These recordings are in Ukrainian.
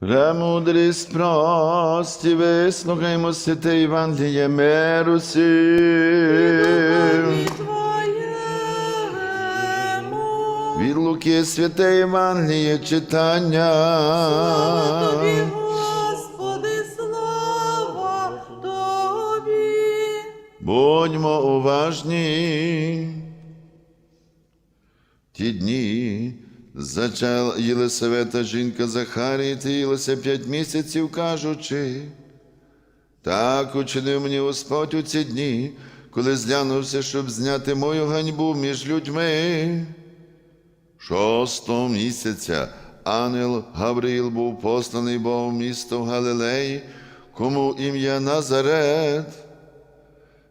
Премудрість прості, вислухаймо святе Євангеліє миру. Твоєму. Від Луки святе Євангеліє читання. Господи, слава Тобі. Будьмо уважні. Ті дні зачала Єлисавета жінка Захарії таїлася п'ять місяців, кажучи. Так учинив мені Господь у ці дні, коли зглянувся, щоб зняти мою ганьбу між людьми. Шостого місяця ангел Гавриїл був посланий Богом місто в Галилеї, кому ім'я Назарет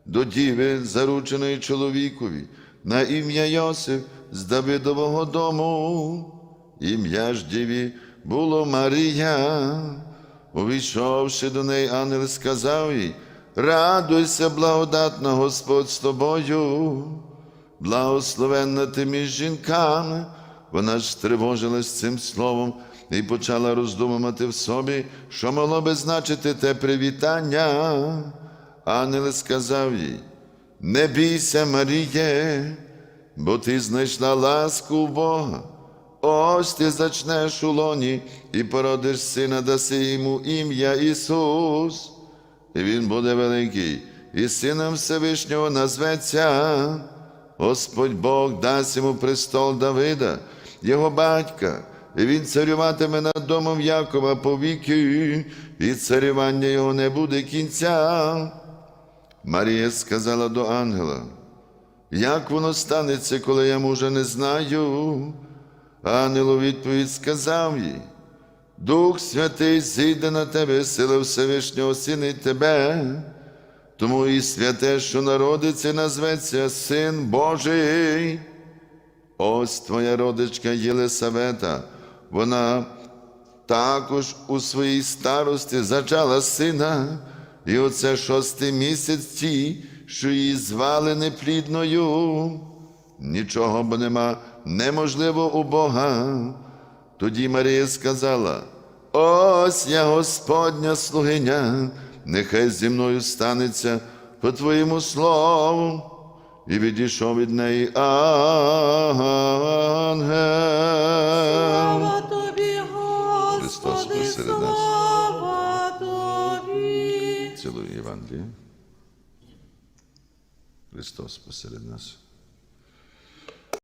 до діви, зарученої чоловікові, на ім'я Йосиф з Давидового дому. Ім'я ж діві було Марія. Увійшовши до неї, ангел сказав їй, радуйся, благодатна Господь з тобою, благословенна ти між жінками. Вона ж стривожилась цим словом і почала роздумувати в собі, що могло би значити те привітання. Ангел сказав їй, не бійся, Маріє, бо ти знайшла ласку Бога. Ось ти зачнеш у лоні і породиш сина, даси йому ім'я Ісус. І він буде великий, і сином Всевишнього назветься. Господь Бог дасть йому престол Давида, його батька, і він царюватиме над домом Якова повіки, і царювання його не буде кінця. Марія сказала до ангела, як воно станеться, коли я мужа не знаю? Ангел у відповідь сказав їй, Дух Святий зійде на тебе, сила Всевишнього осінить тебе, тому і святе, що народиться, назветься Син Божий. Ось твоя родичка Єлисавета, вона також у своїй старості зачала сина, і оце шостий місяць ті, що її звали неплідною. Нічого бо нема неможливо у Бога. Тоді Марія сказала: Ось я Господня слугиня, нехай зі мною станеться по твоєму слову. І відійшов від неї ангел. Слава Тобі, Христос Господи, посеред нас. Слава Тобі. Христос посеред нас.